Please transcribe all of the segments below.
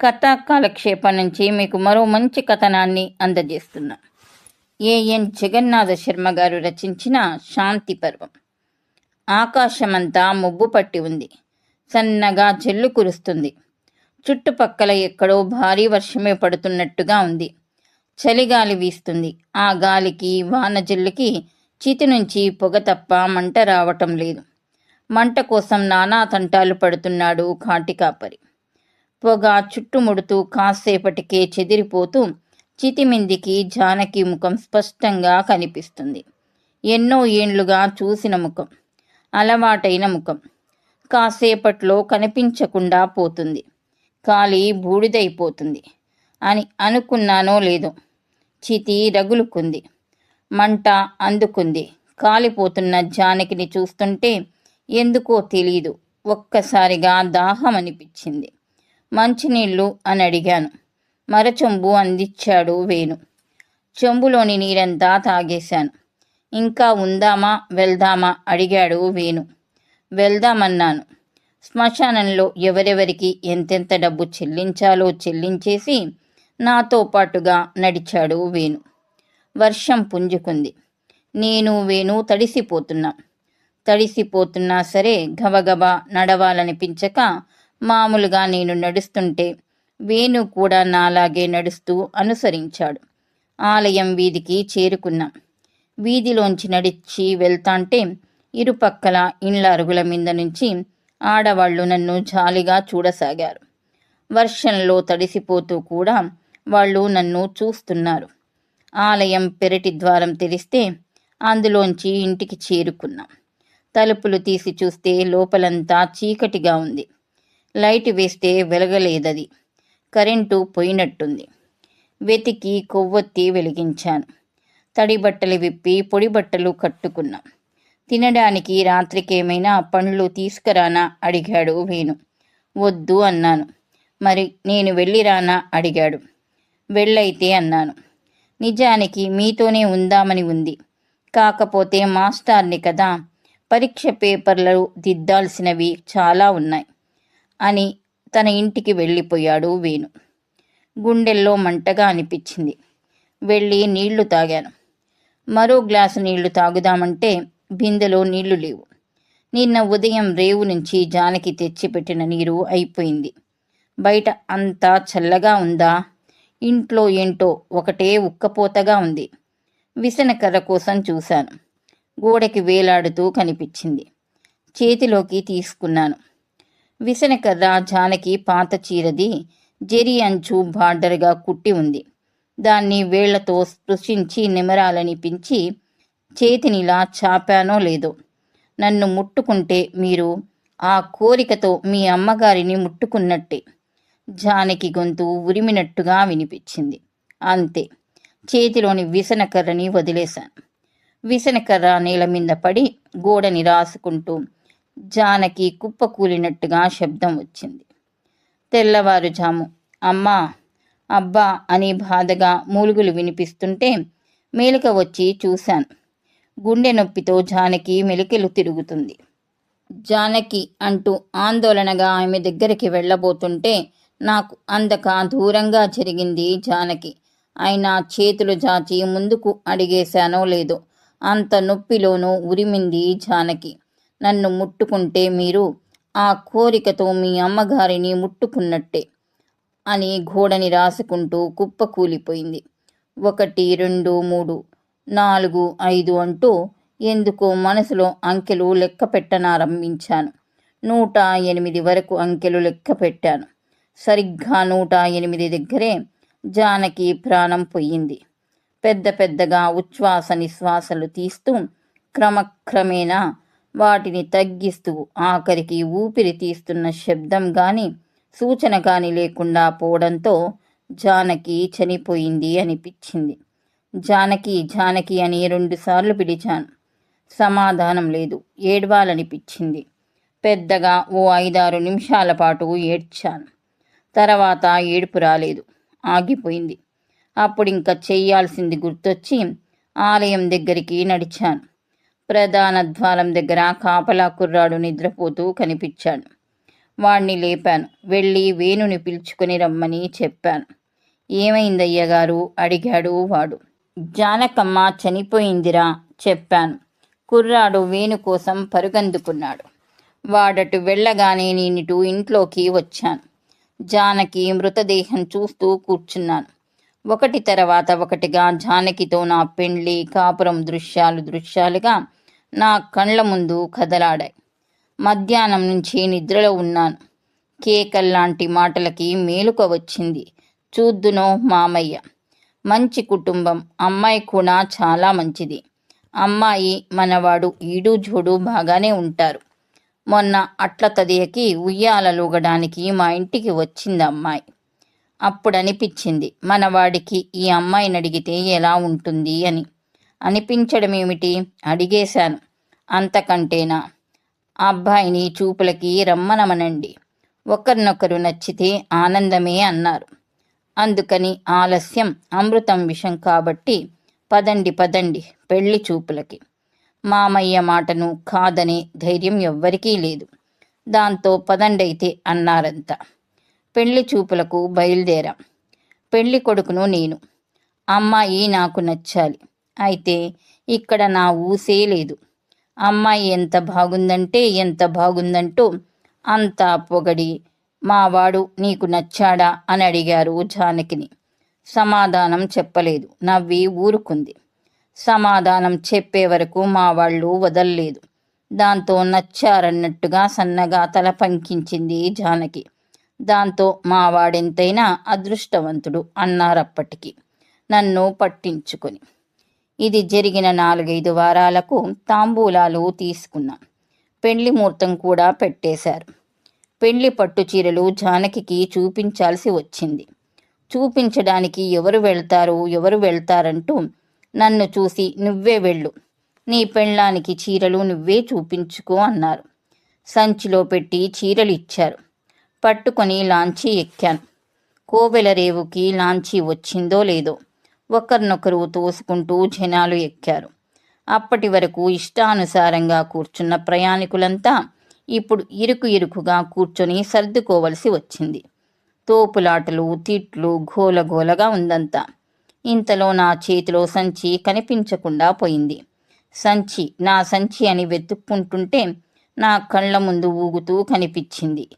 కథా కాలక్షేపం నుంచి మీకు మరో మంచి కథనాన్ని అందజేస్తున్నా. ఏఎన్ జగన్నాథ శర్మ గారు రచించిన శాంతి పర్వం. ఆకాశమంతా ముబ్బు పట్టి ఉంది. సన్నగా చెల్లు కురుస్తుంది. చుట్టుపక్కల ఎక్కడో భారీ వర్షమే పడుతున్నట్టుగా ఉంది. చలిగాలి వీస్తుంది. ఆ గాలికి వాన జల్లుకి చితి నుంచి పొగ తప్ప మంట రావటం లేదు. మంట కోసం నానా తంటాలు పడుతున్నాడు కాటి కాపరి పొగ చుట్టుముడుతూ కాసేపటికే చెదిరిపోతూ చితిమిందికి జానకి ముఖం స్పష్టంగా కనిపిస్తుంది. ఎన్నో ఏండ్లుగా చూసిన ముఖం అలవాటైన ముఖం. కాసేపట్లో కనిపించకుండా పోతుంది. కాలి బూడిదైపోతుంది అని అనుకున్నానో లేదో. చితి రగులుకుంది. మంట అందుకుంది. కాలిపోతున్న జానకిని చూస్తుంటే ఎందుకో తెలీదు. ఒక్కసారిగా దాహం అనిపించింది మంచినీళ్ళు అని అడిగాను. మరచొంబు అందించాడు వేణు. చెంబులోని నీరంతా తాగేశాను. ఇంకా ఉందామా వెళ్దామా అడిగాడు వేణు. వెళ్దామన్నాను. శ్మశానంలో ఎవరెవరికి ఎంతెంత డబ్బు చెల్లించాలో చెల్లించేసి నాతో పాటుగా నడిచాడు వేణు. వర్షం పుంజుకుంది. నేను వేణు తడిసిపోతున్నా. తడిసిపోతున్నా సరే గబగబా నడవాలనిపించక మామూలుగా నేను నడుస్తుంటే వేణు కూడా నాలాగే నడుస్తూ అనుసరించాడు. ఆలయం వీధికి చేరుకున్నాం. వీధిలోంచి నడిచి వెళ్తాంటే ఇరుపక్కల ఇండ్ల అరుగుల మీద నుంచి ఆడవాళ్ళు నన్ను జాలిగా చూడసాగారు. వర్షంలో తడిసిపోతూ కూడా వాళ్ళు నన్ను చూస్తున్నారు. ఆలయం పెరటి ద్వారం తెరిస్తే అందులోంచి ఇంటికి చేరుకున్నాం. తలుపులు తీసి చూస్తే లోపలంతా చీకటిగా ఉంది. లైట్ వేస్తే వెలగలేదది. కరెంటు పోయినట్టుంది. వెతికి కొవ్వొత్తి వెలిగించాను. తడి బట్టలు విప్పి పొడి బట్టలు కట్టుకున్నాం. తినడానికి రాత్రికేమైనా పండ్లు తీసుకురానా అడిగాడు వేణు. వద్దు అన్నాను. మరి నేను వెళ్ళిరానా అడిగాడు. వెళ్ళైతే అన్నాను. నిజానికి మీతోనే ఉందామని ఉంది. కాకపోతే మాస్టార్ని కదా పరీక్ష పేపర్లు దిద్దాల్సినవి చాలా ఉన్నాయి. అని తన ఇంటికి వెళ్ళిపోయాడు వేణు. గుండెల్లో మంటగా అనిపించింది. వెళ్ళి నీళ్ళు తాగాను. మరో గ్లాసు నీళ్ళు తాగుదామంటే బిందెలో నీళ్ళు లేవు. నిన్న ఉదయం రేవు నుంచి జానకి తెచ్చిపెట్టిన నీరు అయిపోయింది. బయట అంతా చల్లగా ఉందా? ఇంట్లో ఏంటో ఒకటే ఉక్కపోతగా ఉంది. విసనకర్ర కోసం చూశాను. గోడకి వేలాడుతూ కనిపించింది. చేతిలోకి తీసుకున్నాను. విసనకర్ర జానకి పాత చీరది జెరి అంచు బార్డర్గా కుట్టి ఉంది. దాన్ని వేళ్ళతో స్పృశించి నిమరాలనిపించి చేతినిలా చాపానో లేదో. నన్ను ముట్టుకుంటే మీరు ఆ కోరికతో మీ అమ్మగారిని ముట్టుకున్నట్టే. జానకి గొంతు ఉరిమినట్టుగా వినిపించింది. అంతే. చేతిలోని విసనకర్రని వదిలేశాను. విసనకర్ర నేల మీద పడి గోడని రాసుకుంటూ జానకి కుప్పకూలినట్టుగా శబ్దం వచ్చింది. తెల్లవారుజాము. అమ్మా అబ్బా అని బాధగా మూలుగులు వినిపిస్తుంటే మేలుక వచ్చి చూశాను. గుండె నొప్పితో జానకి మెలికెలు తిరుగుతుంది. జానకి అంటూ ఆందోళనగా ఆమె దగ్గరికి వెళ్ళబోతుంటే నాకు అందక దూరంగా జరిగింది జానకి. అయినా చేతులు జాచి ముందుకు అడిగేశానో లేదో అంత నొప్పిలోనూ ఉరిమింది జానకి. నన్ను ముట్టుకుంటే మీరు ఆ కోరికతో మీ అమ్మగారిని ముట్టుకున్నట్టే అని గోడని రాసుకుంటూ కుప్ప కూలిపోయింది. ఒకటి రెండు మూడు నాలుగు ఐదు అంటూ ఎందుకో మనసులో అంకెలు లెక్క పెట్టనారంభించాను. నూట ఎనిమిది వరకు అంకెలు లెక్క పెట్టాను. సరిగ్గా నూట ఎనిమిది దగ్గరే జానకి ప్రాణం పోయింది. పెద్ద పెద్దగా ఉచ్ఛ్వాస నిశ్వాసలు తీస్తూ క్రమక్రమేణా వాటిని తగ్గిస్తూ ఆఖరికి ఊపిరి తీస్తున్న శబ్దం గాని సూచన కానీ లేకుండా పోవడంతో జానకి చనిపోయింది అనిపించింది. జానకి జానకి అని రెండుసార్లు పిలిచాను. సమాధానం లేదు. ఏడవాలనిపించింది. పెద్దగా ఓ ఐదారు నిమిషాల పాటు ఏడ్చాను. తర్వాత ఏడుపు రాలేదు. ఆగిపోయింది. అప్పుడు ఇంకా చేయాల్సింది గుర్తొచ్చి ఆలయం దగ్గరికి నడిచాను. ప్రధాన ద్వారం దగ్గర కాపలా కుర్రాడు నిద్రపోతూ కనిపించాడు. వాణ్ణి లేపాను. వెళ్ళి వేణుని పిలుచుకొని రమ్మని చెప్పాను. ఏమైందయ్యగారు అడిగాడు వాడు. జానకమ్మ చనిపోయిందిరా చెప్పాను. కుర్రాడు వేణు కోసం పరుగందుకున్నాడు. వాడటు వెళ్ళగానే నేనిటు ఇంట్లోకి వచ్చాను. జానకి మృతదేహం చూస్తూ కూర్చున్నాను. ఒకటి తర్వాత ఒకటిగా జానకితో నా పెండ్లి కాపురం దృశ్యాలు దృశ్యాలుగా నా కళ్ళ ముందు కదలాడాయి. మధ్యాహ్నం నుంచి నిద్రలో ఉన్నాను. కేకల్లాంటి మాటలకి మేలుక వచ్చింది. చూద్దునో మామయ్య. మంచి కుటుంబం. అమ్మాయి కూడా చాలా మంచిది. అమ్మాయి మనవాడు ఈడు జోడు బాగానే ఉంటారు. మొన్న అట్ల తదియకి ఉయ్యాలలుగడానికి మా ఇంటికి వచ్చింది అమ్మాయి. అప్పుడు అనిపించింది మనవాడికి ఈ అమ్మాయిని అడిగితే ఎలా ఉంటుంది అని. అనిపించడం ఏమిటి అడిగేశాను. అంతకంటేనా? ఆ అబ్బాయిని చూపులకి రమ్మనమనండి. ఒకరినొకరు నచ్చితే ఆనందమే అన్నారు. అందుకని ఆలస్యం అమృతం విషం కాబట్టి పదండి పదండి పెళ్ళి చూపులకి. మామయ్య మాటను కాదనే ధైర్యం ఎవ్వరికీ లేదు. దాంతో పదండైతే అన్నారంతా. పెళ్ళి చూపులకు బయలుదేరాం. పెళ్ళి కొడుకును నేను. అమ్మాయి నాకు నచ్చాలి. అయితే ఇక్కడ నా ఊసే లేదు. అమ్మాయి ఎంత బాగుందంటే ఎంత బాగుందంటూ అంతా పొగడి మావాడు నీకు నచ్చాడా? అని అడిగారు జానకిని. సమాధానం చెప్పలేదు. నవ్వి ఊరుకుంది. సమాధానం చెప్పే వరకు మా వాళ్ళు వదల్లేదు. దాంతో నచ్చారన్నట్టుగా సన్నగా తల పంకించింది జానకి. దాంతో మా వాడెంతైనా అదృష్టవంతుడు అన్నారప్పటికి. నన్ను పట్టించుకొని. ఇది జరిగిన నాలుగైదు వారాలకు తాంబూలాలు తీసుకున్నాం. పెండ్లి ముహూర్తం కూడా పెట్టేశారు. పెండ్లి పట్టు చీరలు జానకి చూపించాల్సి వచ్చింది. చూపించడానికి ఎవరు వెళ్తారు ఎవరు వెళ్తారంటూ నన్ను చూసి నువ్వే వెళ్ళు. నీ పెళ్ళానికి చీరలు నువ్వే చూపించుకో అన్నారు. సంచిలో పెట్టి చీరలు ఇచ్చారు. పట్టుకొని లాంచీ ఎక్కాను. కోవెల రేవుకి లాంచీ వచ్చిందో లేదో ఒకరినొకరు తోసుకుంటూ జనాలు ఎక్కారు. అప్పటి వరకు ఇష్టానుసారంగా కూర్చున్న ప్రయాణికులంతా ఇప్పుడు ఇరుకు ఇరుకుగా కూర్చొని సర్దుకోవలసి వచ్చింది. తోపులాటలు తిట్లు గోలగోలగా ఉందంతా. ఇంతలో నా చేతిలో సంచి కనిపించకుండా పోయింది. సంచి నా సంచి అని వెతుక్కుంటుంటే నా కళ్ళ ముందు ఊగుతూ కనిపించింది.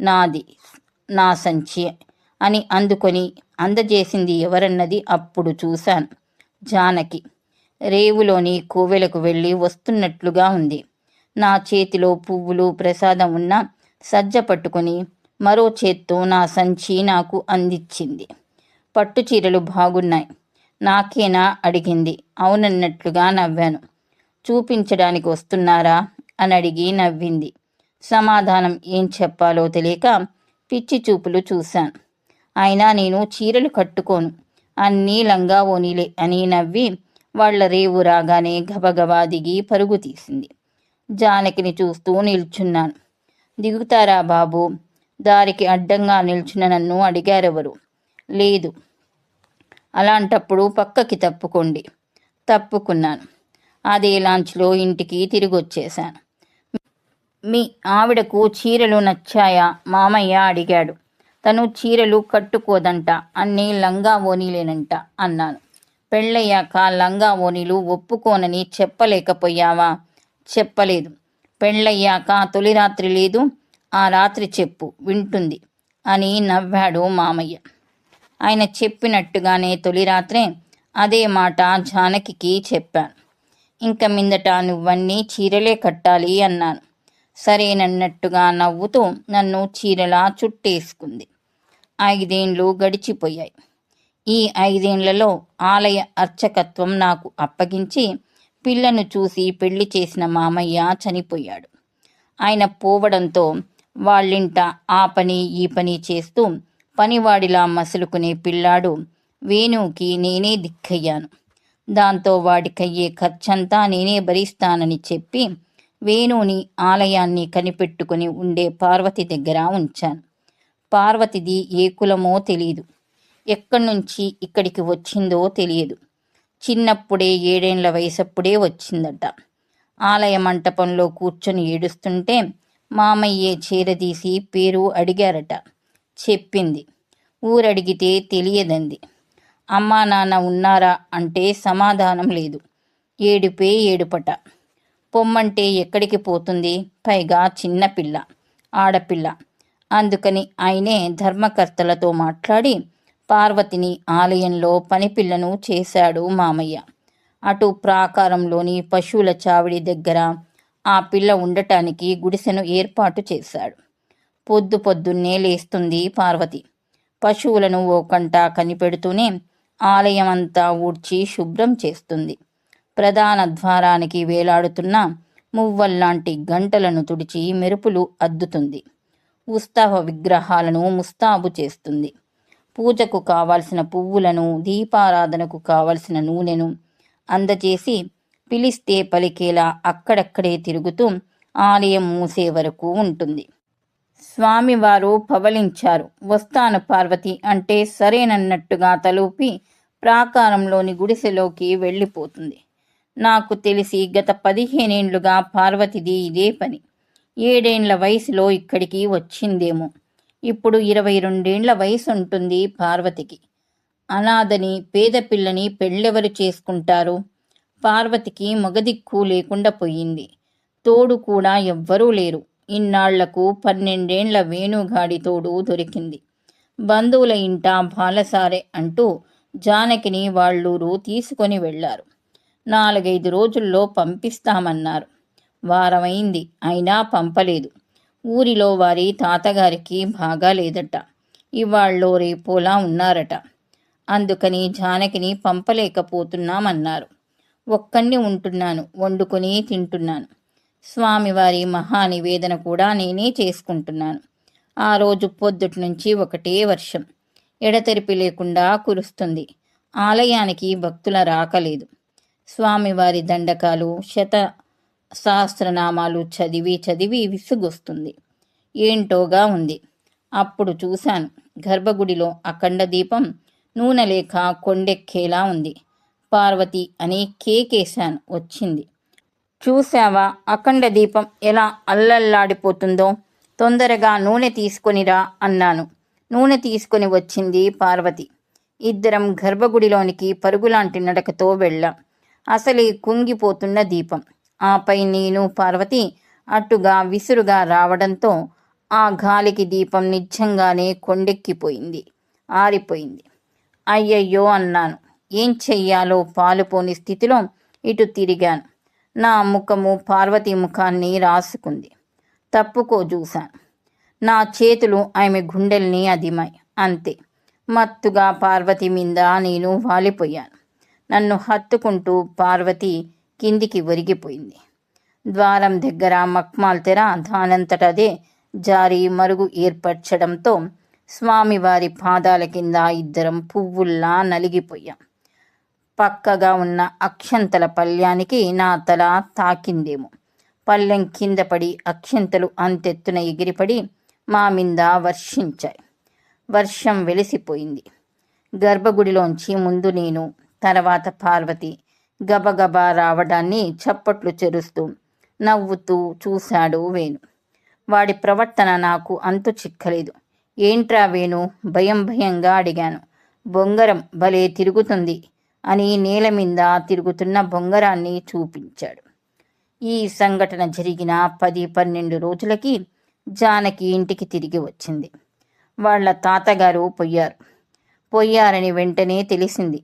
నాది నా సంచి అని అందుకొని అందజేసింది ఎవరన్నది అప్పుడు చూశాను. జానకి రేవులోని కోవెలకు వెళ్ళి వస్తున్నట్లుగా ఉంది. నా చేతిలో పువ్వులు ప్రసాదం ఉన్న సజ్జ పట్టుకొని మరో చేత్తో నా సంచి నాకు అందించింది పట్టు చీరలు బాగున్నాయి. నాకేనా అడిగింది. అవునన్నట్లుగా నవ్వాను. చూపించడానికి వస్తున్నారా? అని అడిగి నవ్వింది. సమాధానం ఏం చెప్పాలో తెలియక పిచ్చి చూపులు చూశాను. అయినా నేను చీరలు కట్టుకోను. అన్నీ లంగా ఓనీలే అని నవ్వి వాళ్ళ రేవు రాగానే గబగబా దిగి పరుగు తీసింది. జానకిని చూస్తూ నిల్చున్నాను. దిగుతారా బాబు? దారికి అడ్డంగా నిల్చున్న నన్ను అడిగారెవరు? లేదు. అలాంటప్పుడు పక్కకి తప్పుకోండి. తప్పుకున్నాను. అదే లాంచ్లో ఇంటికి తిరిగి వచ్చేశాను మీ ఆవిడకు చీరలు నచ్చాయా? మామయ్య అడిగాడు. తను చీరలు కట్టుకోదంట అన్నీ లంగా ఓనీలేనంట అన్నాను. పెళ్ళయ్యాక లంగా ఓనీలు ఒప్పుకోనని చెప్పలేకపోయావా? చెప్పలేదు. పెళ్ళయ్యాక తొలి రాత్రి లేదు ఆ రాత్రి చెప్పు వింటుంది అని నవ్వాడు మామయ్య. ఆయన చెప్పినట్టుగానే తొలి రాత్రే అదే మాట జానకికి చెప్పాను. ఇంక మిందట నువ్వన్నీ చీరలే కట్టాలి అన్నాను. సరేనన్నట్టుగా నవ్వుతూ నన్ను చీరలా చుట్టేసుకుంది. ఐదేండ్లు గడిచిపోయాయి. ఈ ఐదేండ్లలో ఆలయ అర్చకత్వం నాకు అప్పగించి పిల్లను చూసి పెళ్ళి చేసిన మామయ్య చనిపోయాడు. ఆయన పోవడంతో వాళ్ళింట ఆ పని ఈ పని చేస్తూ పనివాడిలా మసులుకునే పిల్లాడు వేణుకి నేనే దిక్కయ్యాను. దాంతో వాడికయ్యే ఖర్చంతా నేనే భరిస్తానని చెప్పి వేణుని ఆలయాన్ని కనిపెట్టుకుని ఉండే పార్వతి దగ్గర ఉంచాను. పార్వతిది ఏ కులమో తెలియదు ఎక్కడి నుంచి ఇక్కడికి వచ్చిందో తెలియదు. చిన్నప్పుడే ఏడేండ్ల వయసప్పుడే వచ్చిందట. ఆలయ మంటపంలో కూర్చొని ఏడుస్తుంటే మామయ్యే చీరదీసి పేరు అడిగారట. చెప్పింది. ఊరడిగితే తెలియదంది. అమ్మా నాన్న ఉన్నారా అంటే సమాధానం లేదు. ఏడుపే ఏడుపట. పొమ్మంటే ఎక్కడికి పోతుంది? పైగా చిన్నపిల్ల ఆడపిల్ల. అందుకని ఆయనే ధర్మకర్తలతో మాట్లాడి పార్వతిని ఆలయంలో పనిపిల్లను చేశాడు మామయ్య. అటు ప్రాకారంలోని పశువుల చావిడి దగ్గర ఆ పిల్ల ఉండటానికి గుడిసెను ఏర్పాటు చేశాడు. పొద్దు పొద్దున్నే లేస్తుంది పార్వతి. పశువులను ఓ కంట కనిపెడుతూనే ఆలయం అంతా ఊడ్చి శుభ్రం చేస్తుంది. ప్రధాన ద్వారానికి వేలాడుతున్న మువ్వల్లాంటి గంటలను తుడిచి మెరుపులు అద్దుతుంది. ఉత్సవ విగ్రహాలను ముస్తాబు చేస్తుంది. పూజకు కావలసిన పువ్వులను దీపారాధనకు కావలసిన నూనెను అందచేసి పిలిస్తే పలికేలా అక్కడక్కడే తిరుగుతూ ఆలయం మూసే వరకు ఉంటుంది. స్వామివారు పవలించారు. వస్తాను పార్వతి అంటే సరేనన్నట్టుగా తలూపి ప్రాకారంలోని గుడిసెలోకి వెళ్ళిపోతుంది. నాకు తెలిసి గత పదిహేనేండ్లుగా పార్వతిది ఇదే పని. ఏడేండ్ల వయసులో ఇక్కడికి వచ్చిందేమో. ఇప్పుడు ఇరవై రెండేండ్ల వయసు ఉంటుంది పార్వతికి. అనాథని పేద పిల్లని పెళ్ళెవరు చేసుకుంటారు? పార్వతికి మగదిక్కు లేకుండా పోయింది. తోడు కూడా ఎవ్వరూ లేరు. ఇన్నాళ్ళకు పన్నెండేండ్ల వేణుగాడి తోడు దొరికింది. బంధువుల ఇంట బాలసారే అంటూ జానకిని వాళ్ళూరు తీసుకొని వెళ్ళారు. నాలుగైదు రోజుల్లో పంపిస్తామన్నారు. వారమైంది. అయినా పంపలేదు. ఊరిలో వారి తాతగారికి బాగా లేదట. ఇవాళ్ళో రేపోలా ఉన్నారట. అందుకని జానకిని పంపలేకపోతున్నామన్నారు. ఒక్కడిని ఉంటున్నాను వండుకొని తింటున్నాను. స్వామివారి మహానివేదన కూడా నేనే చేసుకుంటున్నాను. ఆ రోజు పొద్దుటి నుంచి ఒకటే వర్షం. ఎడతెరిపి లేకుండా కురుస్తుంది. ఆలయానికి భక్తుల రాకలేదు స్వామివారి దండకాలు శత సహస్రనామాలు చదివి చదివి విసుగొస్తుంది. ఏంటోగా ఉంది. అప్పుడు చూశాను. గర్భగుడిలో అఖండ దీపం నూనె లేక కొండెక్కేలా ఉంది. పార్వతి అని కేకేశాను. వచ్చింది. చూశావా? అఖండ దీపం ఎలా అల్లల్లాడిపోతుందో? తొందరగా నూనె తీసుకొనిరా అన్నాను. నూనె తీసుకొని వచ్చింది పార్వతి. ఇద్దరం గర్భగుడిలోనికి పరుగులాంటి నడకతో వెళ్ళాం. అసలే కుంగిపోతున్న దీపం. ఆపై నేను పార్వతి అట్టుగా విసురుగా రావడంతో ఆ గాలికి దీపం నిజంగానే కొండెక్కిపోయింది ఆరిపోయింది. అయ్యయ్యో అన్నాను. ఏం చెయ్యాలో పాలుపోని స్థితిలో ఇటు తిరిగాను. నా ముఖము పార్వతి ముఖాన్ని రాసుకుంది. తప్పుకో చూశాను నా చేతులు ఆమె గుండెల్ని అదిమాయి. అంతే. మత్తుగా పార్వతి మీద నేను వాలిపోయాను. నన్ను హత్తుకుంటూ పార్వతి కిందికి ఒరిగిపోయింది. ద్వారం దగ్గర మక్మాల్ తెర దానంతటదే జారి మరుగు ఏర్పరచడంతో స్వామివారి పాదాల కింద ఇద్దరం పువ్వుల్లా నలిగిపోయాం. పక్కగా ఉన్న అక్షంతల పళ్ళ్యానికి నా తల తాకిందేమో. పళ్ళెం కింద పడి అక్షంతలు అంతెత్తున ఎగిరిపడి మా మీద వర్షించాయి. వర్షం వెలిసిపోయింది. గర్భగుడిలోంచి ముందు నేను తర్వాత పార్వతి గబగబా రావడాన్ని చప్పట్లు చెరుస్తూ నవ్వుతూ చూశాడు వేణు. వాడి ప్రవర్తన నాకు అంతు చిక్కలేదు. ఏంట్రా వేణు? భయం భయంగా అడిగాను. బొంగరం భలే తిరుగుతుంది అని నేల మీద తిరుగుతున్న బొంగరాన్ని చూపించాడు. ఈ సంఘటన జరిగిన పది పన్నెండు రోజులకి జానకి ఇంటికి తిరిగి వచ్చింది. వాళ్ళ తాతగారు పోయారు. పోయారని వెంటనే తెలిసింది.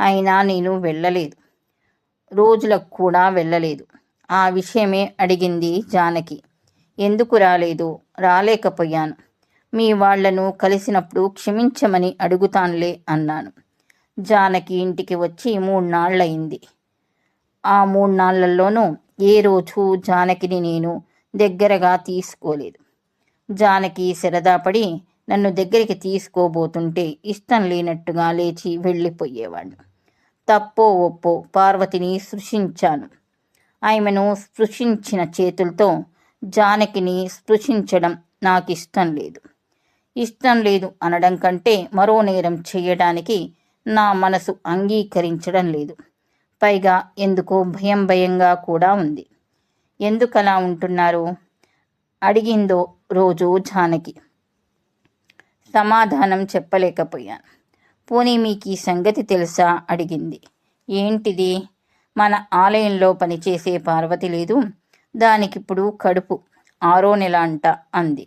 అయినా నేను వెళ్ళలేదు. రోజులకు కూడా వెళ్ళలేదు. ఆ విషయమే అడిగింది జానకి. ఎందుకు రాలేదు? రాలేకపోయాను. మీ వాళ్ళను కలిసినప్పుడు క్షమించమని అడుగుతానులే అన్నాను. జానకి ఇంటికి వచ్చి మూడునాళ్ళయింది ఆ మూడు నాళ్ళలోనూ ఏ రోజు జానకిని నేను దగ్గరగా తీసుకోలేదు. జానకి సరదాపడి నన్ను దగ్గరికి తీసుకోబోతుంటే ఇష్టం లేనట్టుగా లేచి వెళ్ళిపోయేవాడు. తప్పో ఒప్పో పార్వతిని స్పృశించాను ఆమెను స్పృశించిన చేతులతో జానకిని స్పృశించడం నాకు ఇష్టం లేదు. ఇష్టం లేదు అనడం కంటే మరో నేరం చేయడానికి నా మనసు అంగీకరించడం లేదు. పైగా ఎందుకో భయం భయంగా కూడా ఉంది. ఎందుకలా ఉంటున్నారు? అడిగిందో రోజు జానకి. సమాధానం చెప్పలేకపోయాను. పోనీ మీకు ఈ సంగతి తెలుసా? అడిగింది. ఏంటిది? మన ఆలయంలో పనిచేసే పార్వతి లేదు. దానికిప్పుడు కడుపు ఆరో నెల అంట అంది.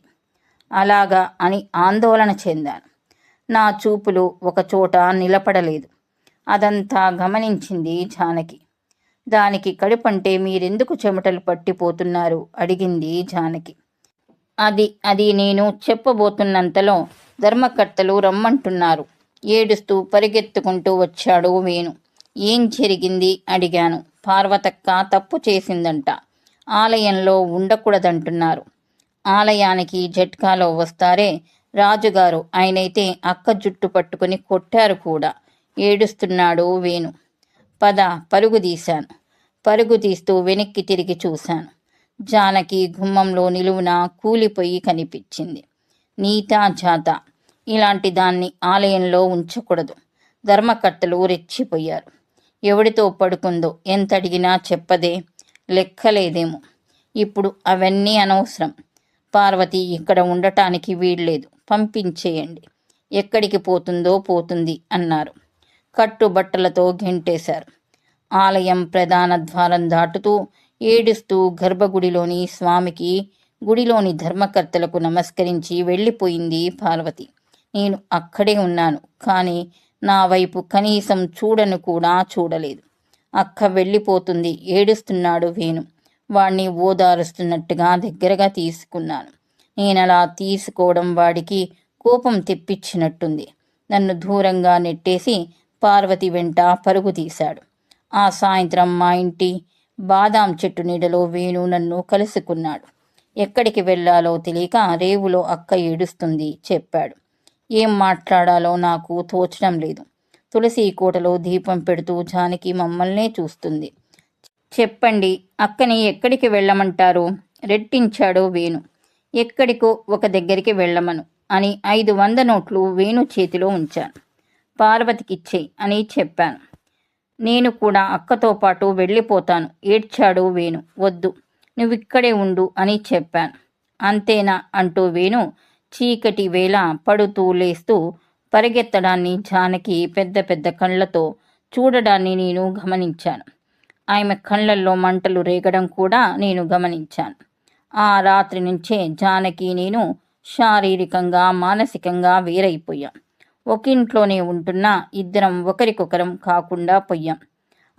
అలాగా అని ఆందోళన చెందాను. నా చూపులు ఒకచోట నిలబడలేదు. అదంతా గమనించింది జానకి. దానికి కడుపంటే మీరెందుకు చెమటలు పట్టిపోతున్నారు? అడిగింది జానకి. అది అది నేను చెప్పబోతున్నంతలో ధర్మకర్తలు రమ్మంటున్నారు. ఏడుస్తూ పరిగెత్తుకుంటూ వచ్చాడు వేణు. ఏం జరిగింది? అడిగాను. పార్వతక్క తప్పు చేసిందంట. ఆలయంలో ఉండకూడదంటున్నారు. ఆలయానికి జట్కాలో వస్తారే? రాజుగారు ఆయనైతే అక్క జుట్టు పట్టుకుని కొట్టారు కూడా. ఏడుస్తున్నాడు వేణు. పద పరుగు తీశాను. పరుగు తీస్తూ వెనక్కి తిరిగి చూశాను. జానకి గుమ్మంలో నిలువున కూలిపోయి కనిపించింది. నీతా జాత. ఇలాంటి దాన్ని ఆలయంలో ఉంచకూడదు. ధర్మకర్తలు రెచ్చిపోయారు. ఎవడితో పడుకుందో ఎంత అడిగినా చెప్పదే లెక్కలేదేమో. ఇప్పుడు అవన్నీ అనవసరం. పార్వతి ఇక్కడ ఉండటానికి వీల్లేదు. పంపించేయండి. ఎక్కడికి పోతుందో పోతుంది అన్నారు. కట్టుబట్టలతో గెంటేశారు. ఆలయం ప్రధాన ద్వారం దాటుతూ ఏడుస్తూ గర్భగుడిలోని స్వామికి గుడిలోని ధర్మకర్తలకు నమస్కరించి వెళ్ళిపోయింది పార్వతి. నేను అక్కడే ఉన్నాను కానీ నా వైపు కనీసం చూడను కూడా చూడలేదు. అక్క వెళ్ళిపోతుంది ఏడుస్తున్నాడు వేణు. వాణ్ణి ఓదారుస్తున్నట్టుగా దగ్గరగా తీసుకున్నాను. నేనలా తీసుకోవడం వాడికి కోపం తెప్పించినట్టుంది. నన్ను దూరంగా నెట్టేసి పార్వతి వెంట పరుగు తీశాడు. ఆ సాయంత్రం మా ఇంటి బాదాం చెట్టు నీడలో వేణు నన్ను కలుసుకున్నాడు. ఎక్కడికి వెళ్ళాలో తెలియక రేవులో అక్క ఏడుస్తుంది చెప్పాడు. ఏం మాట్లాడాలో నాకు తోచడం లేదు. తులసి కోటలో దీపం పెడుతూ జానకి మమ్మల్నే చూస్తుంది. చెప్పండి అక్కని ఎక్కడికి వెళ్ళమంటారు? రెట్టించాడో వేణు. ఎక్కడికో ఒక దగ్గరికి వెళ్ళమను అని ఐదు వంద నోట్లు వేణు చేతిలో ఉంచాను. పార్వతికిచ్చేయి అని చెప్పాను. నేను కూడా అక్కతో పాటు వెళ్ళిపోతాను ఏడ్చాడు వేణు. వద్దు నువ్విక్కడే ఉండు అని చెప్పాను. అంతేనా అంటూ వేణు చీకటి వేళ పడుతూ లేస్తూ పరిగెత్తడాన్ని జానకి పెద్ద పెద్ద కళ్ళతో చూడడాన్ని నేను గమనించాను. ఆమె కళ్ళల్లో మంటలు రేగడం కూడా నేను గమనించాను. ఆ రాత్రి నుంచే జానకి నేను శారీరకంగా మానసికంగా వేరైపోయాం. ఒకింట్లోనే ఉంటున్నా ఇద్దరం ఒకరికొకరం కాకుండా పోయాం.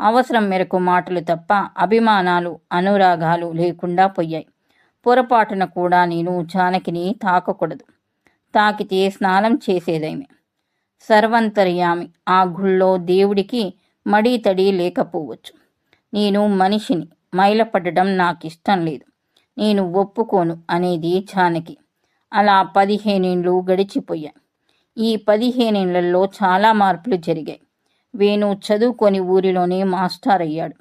అవసరం మేరకు మాటలు తప్ప అభిమానాలు అనురాగాలు లేకుండా పోయాయి. పొరపాటున కూడా నేను జానకిని తాకకూడదు. తాకితే స్నానం చేసేదేమి? సర్వంతర్యామి. ఆ గుళ్ళో దేవుడికి మడి తడి లేకపోవచ్చు. నేను మనిషిని. మైలపడడం నాకు ఇష్టం లేదు. నేను ఒప్పుకోను అనేది జానకి అలా పదిహేనేళ్ళు గడిచిపోయాయి. ఈ పదిహేనేళ్ళలో చాలా మార్పులు జరిగాయి. వేణు చదువుకొని ఊరిలోనే మాస్టర్ అయ్యాడు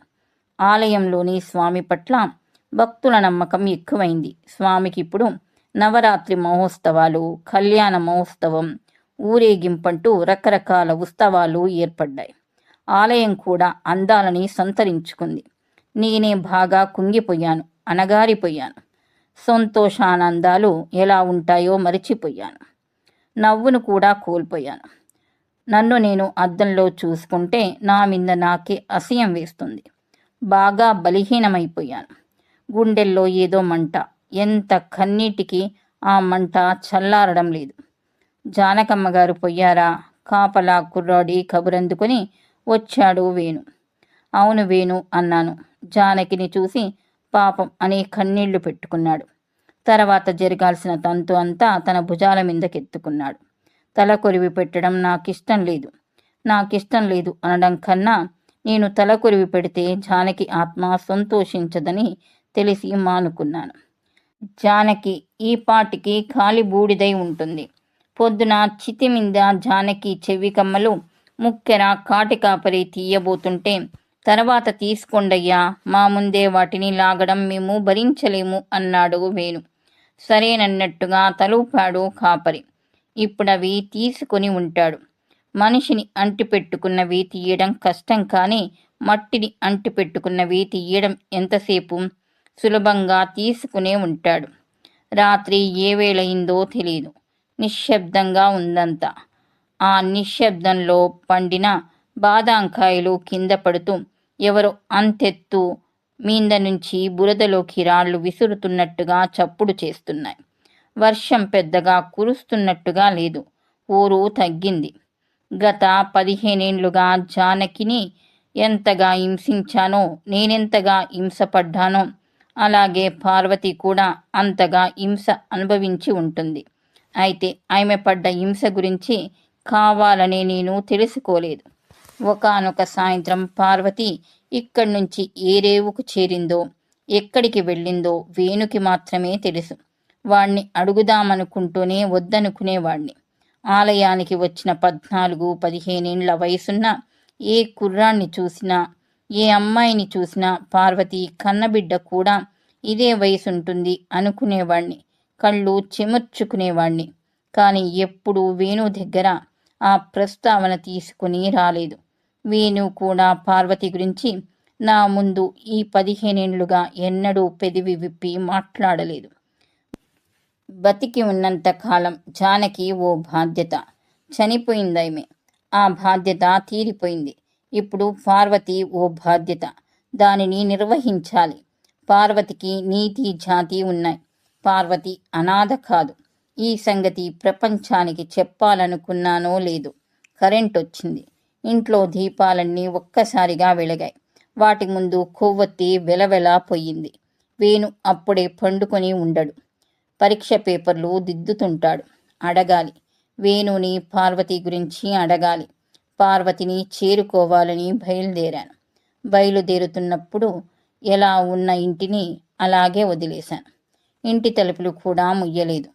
ఆలయంలోని స్వామి పట్ల భక్తుల నమ్మకం ఎక్కువైంది. స్వామికి ఇప్పుడు నవరాత్రి మహోత్సవాలు కళ్యాణ మహోత్సవం ఊరేగింపంటూ రకరకాల ఉత్సవాలు ఏర్పడ్డాయి. ఆలయం కూడా అందాలని సంతరించుకుంది. నేనే బాగా కుంగిపోయాను అనగారిపోయాను సంతోషానందాలు ఎలా ఉంటాయో మరిచిపోయాను. నవ్వును కూడా కోల్పోయాను. నన్ను నేను అద్దంలో చూసుకుంటే నా మీద నాకే అసహ్యం వేస్తుంది. బాగా బలహీనమైపోయాను. గుండెల్లో ఏదో మంట. ఎంత కన్నీటికి ఆ మంట చల్లారడం లేదు. జానకమ్మ గారు పొయ్యారా? కాపలా కుర్రాడి కబురందుకొని వచ్చాడు వేణు. అవును వేణు అన్నాను. జానకిని చూసి పాపం అని కన్నీళ్ళు పెట్టుకున్నాడు. తర్వాత జరగాల్సిన తంతు అంతా తన భుజాల మీదకెత్తుకున్నాడు. తల కొరివి పెట్టడం నాకిష్టం లేదు. నాకిష్టం లేదు అనడం కన్నా నేను తల కొరివి పెడితే జానకి ఆత్మ సంతోషించదని తెలిసి మానుకున్నాను. జానకి ఈ పాటికి కాలి బూడిదై ఉంటుంది. పొద్దున చితి మీద జానకి చెవి కమ్మలు ముక్కెర కాటి కాపరి తీయబోతుంటే తర్వాత తీసుకోండయ్యా మా ముందే వాటిని లాగడం మేము భరించలేము అన్నాడు వేణు. సరేనన్నట్టుగా తలూపాడు కాపరి. ఇప్పుడవి తీసుకొని ఉంటాడు. మనిషిని అంటిపెట్టుకున్నవి తీయడం కష్టం కానీ మట్టిని అంటిపెట్టుకున్నవి తీయడం ఎంతసేపు? సులభంగా తీసుకునే ఉంటాడు. రాత్రి ఏ వేళయిందో తెలియదు నిశ్శబ్దంగా ఉందంతా. ఆ నిశ్శబ్దంలో పండిన బాదాంకాయలు కింద పడుతూ ఎవరో అంతెత్తు మీంద నుంచి బురదలోకి రాళ్ళు విసురుతున్నట్టుగా చప్పుడు చేస్తున్నాయి. వర్షం పెద్దగా కురుస్తున్నట్టుగా లేదు. ఊరు తగ్గింది. గత పదిహేనేండ్లుగా జానకిని ఎంతగా హింసించానో నేనెంతగా హింసపడ్డానో అలాగే పార్వతి కూడా అంతగా హింస అనుభవించి ఉంటుంది. అయితే ఆమె పడ్డ హింస గురించి కావాలని నేను తెలుసుకోలేదు. ఒకానొక సాయంత్రం పార్వతి ఇక్కడి నుంచి ఏ రేవుకు చేరిందో ఎక్కడికి వెళ్ళిందో వేణుకి మాత్రమే తెలుసు. వాణ్ణి అడుగుదామనుకుంటూనే వద్దనుకునేవాణ్ణి. ఆలయానికి వచ్చిన పద్నాలుగు పదిహేనేండ్ల వయసున్న ఏ కుర్రాన్ని చూసినా ఏ అమ్మాయిని చూసినా పార్వతి కన్నబిడ్డ కూడా ఇదే వయసుంటుంది అనుకునేవాణ్ణి కళ్ళు చెమర్చుకునేవాణ్ణి. కానీ ఎప్పుడూ వేణు దగ్గర ఆ ప్రస్తావన తీసుకుని రాలేదు. వేణు కూడా పార్వతి గురించి నా ముందు ఈ పదిహేనేండ్లుగా ఎన్నడూ పెదివి విప్పి మాట్లాడలేదు. బతికి ఉన్నంత కాలం జానకి ఓ బాధ్యత. చనిపోయిందైమే. ఆ బాధ్యత తీరిపోయింది. ఇప్పుడు పార్వతి ఓ బాధ్యత. దానిని నిర్వహించాలి. పార్వతికి నీతి జాతి ఉన్నాయి. పార్వతి అనాథ కాదు. ఈ సంగతి ప్రపంచానికి చెప్పాలనుకున్నానో లేదు కరెంట్ వచ్చింది. ఇంట్లో దీపాలన్నీ ఒక్కసారిగా వెలగాయి. వాటి ముందు కొవ్వొత్తి వెలవెలా పోయింది. వేణు అప్పుడే పండుకొని ఉండడు. పరీక్ష పేపర్లు దిద్దుతుంటాడు. అడగాలి. వేణుని పార్వతి గురించి అడగాలి. పార్వతిని చేరుకోవాలని బయలుదేరాను. బయలుదేరుతున్నప్పుడు ఎలా ఉన్న ఇంటిని అలాగే వదిలేశాను. ఇంటి తలుపులు కూడా ముయ్యలేదు.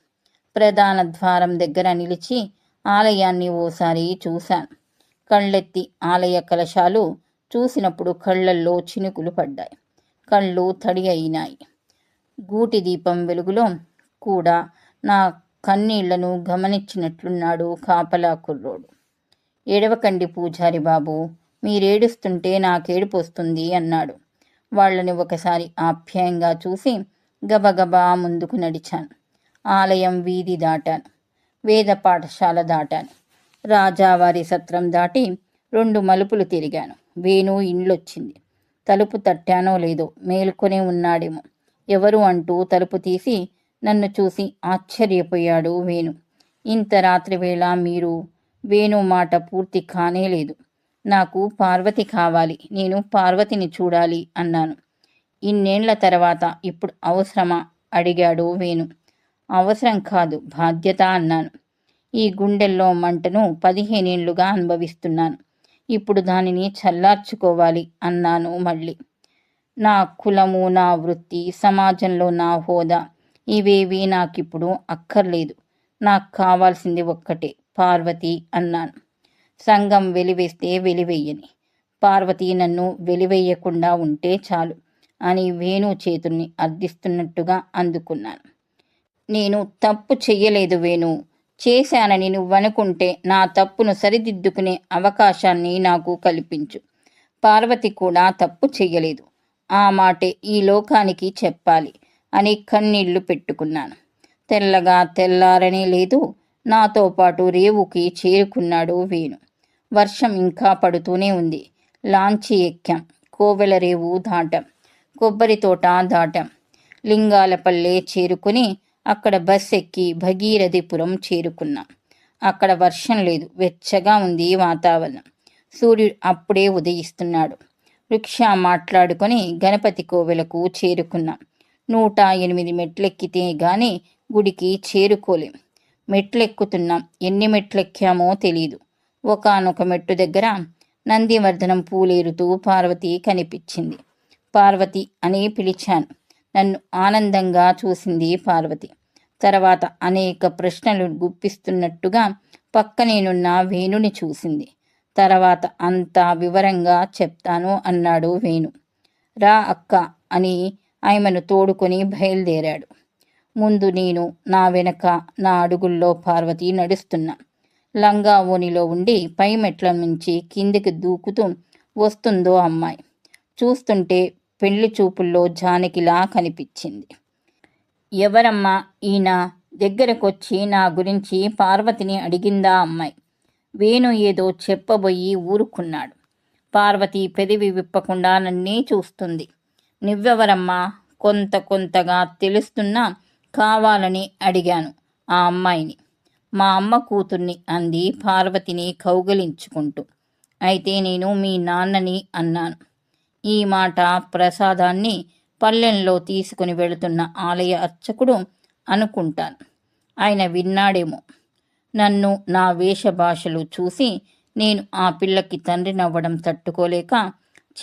ప్రధాన ద్వారం దగ్గర నిలిచి ఆలయాన్ని ఓసారి చూశాను. కళ్ళెత్తి ఆలయ కలశాలు చూసినప్పుడు కళ్ళల్లో చినుకులు పడ్డాయి. కళ్ళు తడి అయినాయి. గూటి దీపం వెలుగులో కూడా నా కన్నీళ్ళను గమనించినట్లున్నాడు కాపలా కుర్రోడు. ఏడవకండి పూజారి బాబు మీరేడుస్తుంటే నాకేడుపు వస్తుంది అన్నాడు. వాళ్ళని ఒకసారి ఆప్యాయంగా చూసి గబగబా ముందుకు నడిచాను. ఆలయం వీధి దాటాను. వేద పాఠశాల దాటాను. రాజావారి సత్రం దాటి రెండు మలుపులు తిరిగాను. వేణు ఇండ్లొచ్చింది. తలుపు తట్టానో లేదో మేల్కొనే ఉన్నాడేమో. ఎవరు అంటూ తలుపు తీసి నన్ను చూసి ఆశ్చర్యపోయాడు వేణు. ఇంత రాత్రి వేళ మీరు వేణు మాట పూర్తి కానే లేదు. నాకు పార్వతి కావాలి నేను పార్వతిని చూడాలి అన్నాను. ఇన్నేళ్ళ తర్వాత ఇప్పుడు అవసరమా? అడిగాడు వేణు. అవసరం కాదు బాధ్యత అన్నాను. ఈ గుండెల్లో మంటను పదిహేనేళ్ళుగా అనుభవిస్తున్నాను. ఇప్పుడు దానిని చల్లార్చుకోవాలి అన్నాను మళ్ళీ. నా కులము నా వృత్తి సమాజంలో నా హోదా ఇవేవి నాకిప్పుడు అక్కర్లేదు. నాకు కావాల్సింది ఒక్కటే పార్వతి అన్నాను. సంఘం వెలివేస్తే వెలివేయని. పార్వతి నన్ను వెలివేయకుండా ఉంటే చాలు అని వేణు చేతుల్ని అర్థిస్తున్నట్టుగా అందుకున్నాను. నేను తప్పు చెయ్యలేదు వేణు. చేశానని నువ్వనుకుంటే నా తప్పును సరిదిద్దుకునే అవకాశాన్ని నాకు కల్పించు. పార్వతి కూడా తప్పు చెయ్యలేదు. ఆ మాటే ఈ లోకానికి చెప్పాలి అని కన్నీళ్ళు పెట్టుకున్నాను. తెల్లగా తెల్లారనే లేదు. నాతో పాటు రేవుకి చేరుకున్నాడు వేణు. వర్షం ఇంకా పడుతూనే ఉంది. లాంచి ఎక్కాం కోవెల రేవు దాటాం కొబ్బరి తోట దాటాం. లింగాలపల్లె చేరుకుని అక్కడ బస్ ఎక్కి భగీరథిపురం చేరుకున్నాం. అక్కడ వర్షం లేదు వెచ్చగా ఉంది వాతావరణం. సూర్యుడు అప్పుడే ఉదయిస్తున్నాడు. రిక్షా మాట్లాడుకొని గణపతి కోవెలకు చేరుకున్నాం. నూట ఎనిమిది మెట్లెక్కితే గాని గుడికి చేరుకోలేం. మెట్లెక్కుతున్నాం. ఎన్ని మెట్లెక్కామో తెలీదు. ఒకనొక మెట్టు దగ్గర నందివర్ధనం పూలేరుతూ పార్వతి కనిపించింది. పార్వతి అని పిలిచాను. నన్ను ఆనందంగా చూసింది పార్వతి. తర్వాత అనేక ప్రశ్నలు గుప్పిస్తున్నట్టుగా పక్కనేనున్న వేణుని చూసింది. తర్వాత అంతా వివరంగా చెప్తాను అన్నాడు వేణు. రా అక్క అని ఆమెను తోడుకొని బయలుదేరాడు. ముందు నేను నా వెనక నా అడుగుల్లో పార్వతి నడుస్తున్నా. లంగా ఓనిలో ఉండి పై మెట్ల నుంచి కిందికి దూకుతూ వస్తుందో అమ్మాయి. చూస్తుంటే పెళ్ళి చూపుల్లో జానకిలా కనిపించింది. ఎవరమ్మా ఈయన? దగ్గరకొచ్చి నా గురించి పార్వతిని అడిగిందా అమ్మాయి. వేణు ఏదో చెప్పబోయి ఊరుకున్నాడు. పార్వతి పెదవి విప్పకుండా నన్నే చూస్తుంది. నువ్వెవరమ్మా? కొంత కొంతగా తెలుస్తున్నా కావాలని అడిగాను ఆ అమ్మాయిని. మా అమ్మ కూతుర్ని అంది పార్వతిని కౌగలించుకుంటూ. అయితే నేను మీ నాన్నని అన్నాను. ఈ మాట ప్రసాదాన్ని పల్లెంలో తీసుకుని వెళుతున్న ఆలయ అర్చకుడు అనుకుంటాను. ఆయన విన్నాడేమో. నన్ను నా వేషభాషలు చూసి నేను ఆ పిల్లకి తండ్రినవ్వడం తట్టుకోలేక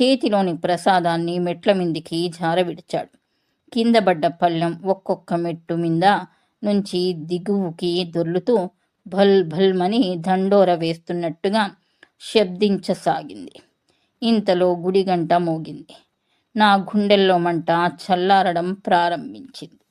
చేతిలోని ప్రసాదాన్ని మెట్ల మిందికి జారవిడిచాడు. కింద పడ్డ పళ్ళెం ఒక్కొక్క మెట్టు మీద నుంచి దిగువుకి దొర్లుతూ భల్ భల్మని దండోర వేస్తున్నట్టుగా శబ్దించసాగింది. ఇంతలో గుడిగంట మోగింది. నా గుండెల్లో మంట చల్లారడం ప్రారంభించింది.